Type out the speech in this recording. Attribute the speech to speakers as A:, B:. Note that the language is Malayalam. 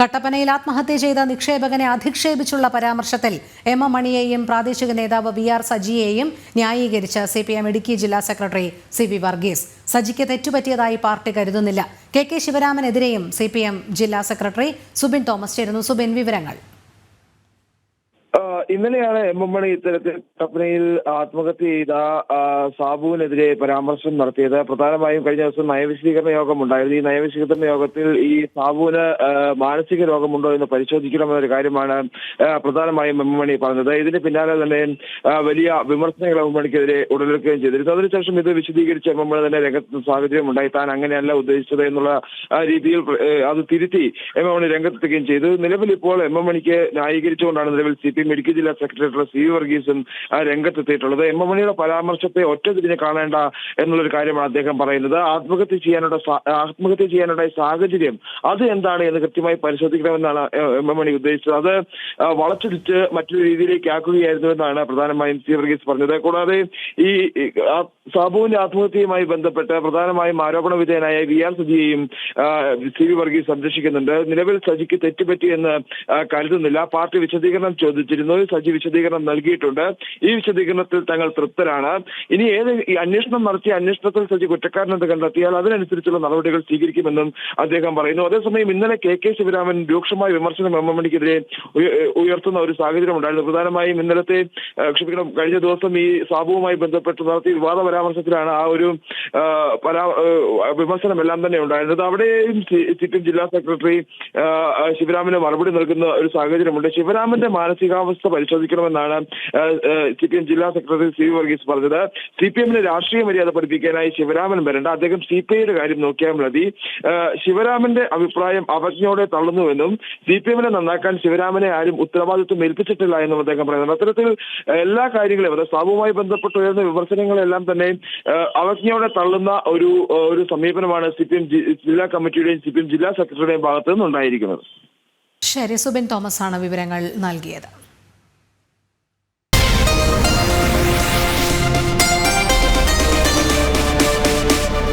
A: കട്ടപ്പനയിൽ ആത്മഹത്യ ചെയ്ത നിക്ഷേപകനെ അധിക്ഷേപിച്ചുള്ള പരാമർശത്തിൽ എം എം മണിയെയും പ്രാദേശിക നേതാവ് വി ആർ സജിയെയും ന്യായീകരിച്ച സി പി എം ഇടുക്കി ജില്ലാ സെക്രട്ടറി സി വി വർഗീസ്. സജിക്ക് തെറ്റുപറ്റിയതായി പാർട്ടി കരുതുന്നില്ല. കെ കെ ശിവരാമനെതിരെയും സി പി എം ജില്ലാ സെക്രട്ടറി സുബിൻ തോമസ് ചേരുന്നു. സുബിൻ വിവരങ്ങൾ.
B: ഇന്നലെയാണ് എം എം മണി ഇത്തരത്തിൽ കപ്പനയിൽ ആത്മഹത്യ ചെയ്ത സാബുവിനെതിരെ പരാമർശം നടത്തിയത്. പ്രധാനമായും കഴിഞ്ഞ ദിവസം നയവിശദീകരണ യോഗം ഉണ്ടായിരുന്നു. ഈ നയവിശദീകരണ യോഗത്തിൽ ഈ സാബുവിന് മാനസിക രോഗമുണ്ടോ എന്ന് പരിശോധിക്കണമെന്നൊരു കാര്യമാണ് പ്രധാനമായും എം എം മണി പറഞ്ഞത്. ഇതിന് പിന്നാലെ തന്നെ വലിയ വിമർശനങ്ങൾ എം എം മണിക്കെതിരെ ഉടലെടുക്കുകയും ചെയ്തിരുന്നു അതിനുശേഷം ഇത് വിശദീകരിച്ച് എം എം മണി തന്നെ രംഗത്ത് സാഹചര്യം ഉണ്ടായി. താൻ അങ്ങനെയല്ല ഉദ്ദേശിച്ചത് എന്നുള്ള രീതിയിൽ അത് തിരുത്തി എം എം മണി രംഗത്തെത്തുകയും ചെയ്തു. നിലവിൽ ഇപ്പോൾ എം എം മണിക്ക് ന്യായീകരിച്ചുകൊണ്ടാണ് നിലവിൽ സി പി എം ഇടുക്കി ജില്ലാ സെക്രട്ടറി സി വർഗീസും രംഗത്തെത്തിയിട്ടുള്ളത്. എം. എം മണിയുടെ പരാമർശത്തെ ഒറ്റ തിരിഞ്ഞ് കാണേണ്ട എന്നുള്ളൊരു കാര്യമാണ് അദ്ദേഹം പറയുന്നത്. ആത്മഹത്യ ചെയ്യാനുള്ള ആത്മഹത്യ ചെയ്യാനുള്ള സാഹചര്യം അത് എന്താണ് എന്ന് കൃത്യമായി പരിശോധിക്കണമെന്നാണ് എം എം. മണി ഉദ്ദേശിച്ചത്. അത് വളച്ചൊടിച്ച് മറ്റൊരു രീതിയിലേക്ക് ആക്കുകയായിരുന്നു എന്നാണ് പ്രധാനമായും സി വർഗീസ് പറഞ്ഞത്. കൂടാതെ ഈ സാബുവിന്റെ ആത്മഹത്യയുമായി ബന്ധപ്പെട്ട് പ്രധാനമായും ആരോപണ വിധേയനായ വി ആർ സജിയെയും സി വി വർഗീസ് സംരക്ഷിക്കുന്നുണ്ട്. നിലവിൽ സജിക്ക് തെറ്റുപറ്റി എന്ന് കരുതുന്നില്ല. പാർട്ടി വിശദീകരണം ചോദിച്ചിരുന്നു. സജി വിശദീകരണം നൽകിയിട്ടുണ്ട്. ഈ വിശദീകരണത്തിൽ തങ്ങൾ തൃപ്തരാണ്. ഇനി ഏത് അന്വേഷണം നടത്തിയ അന്വേഷണത്തിൽ സജി കുറ്റക്കാരനെന്ന് കണ്ടെത്തിയാൽ അതിനനുസരിച്ചുള്ള നടപടികൾ സ്വീകരിക്കുമെന്നും അദ്ദേഹം പറയുന്നു. അതേസമയം ഇന്നലെ കെ കെ ശിവരാമൻ രൂക്ഷമായ വിമർശനം എം എം മണിക്കെതിരെ ഉയർത്തുന്ന ഒരു സാഹചര്യം ഉണ്ടായിരുന്നു പ്രധാനമായും ഇന്നലത്തെ ക്ഷമിക്കണം കഴിഞ്ഞ ദിവസം ഈ സാബുവുമായി ബന്ധപ്പെട്ട് നടത്തിയ വിവാദ പരാമർശത്തിലാണ് ആ ഒരു ആ, വിമർശനമെല്ലാം തന്നെ ഉണ്ടായിരുന്നത്. അവിടെയും സിപിഎം ജില്ലാ സെക്രട്ടറി ശിവരാമന് മറുപടി നൽകുന്ന ഒരു സാഹചര്യമുണ്ട്. ശിവരാമന്റെ മാനസികാവസ്ഥ പരിശോധിക്കണമെന്നാണ് സി പി എം ജില്ലാ സെക്രട്ടറി സി വർഗീസ് പറഞ്ഞത്. സി പി എമ്മിന് രാഷ്ട്രീയ മര്യാദ പഠിപ്പിക്കാനായി ശിവരാമൻ വരേണ്ട. അദ്ദേഹം സി പി ഐയുടെ കാര്യം നോക്കിയാൽ മതി. ശിവരാമന്റെ അഭിപ്രായം അവജ്ഞയോടെ തള്ളുന്നുവെന്നും സി പി എമ്മിനെ നന്നാക്കാൻ ശിവരാമനെ ആരും ഉത്തരവാദിത്വം ഏൽപ്പിച്ചിട്ടില്ല എന്നും അദ്ദേഹം പറയുന്നത് അത്തരത്തിൽ എല്ലാ കാര്യങ്ങളും അതായത് ബന്ധപ്പെട്ട് ഉയർന്ന വിമർശനങ്ങളെല്ലാം തന്നെ ആ, അവജ്ഞയോടെ തള്ളുന്ന ഒരു ഒരു സമീപനമാണ് സിപിഎം ജില്ലാ കമ്മിറ്റിയുടെയും സിപിഎം ജില്ലാ സെക്രട്ടറിയുടെയും ഭാഗത്തു നിന്നുണ്ടായിരിക്കുന്നത്.
A: ശരി സുബിൻ തോമസ് ആണ് വിവരങ്ങൾ നൽകിയത്.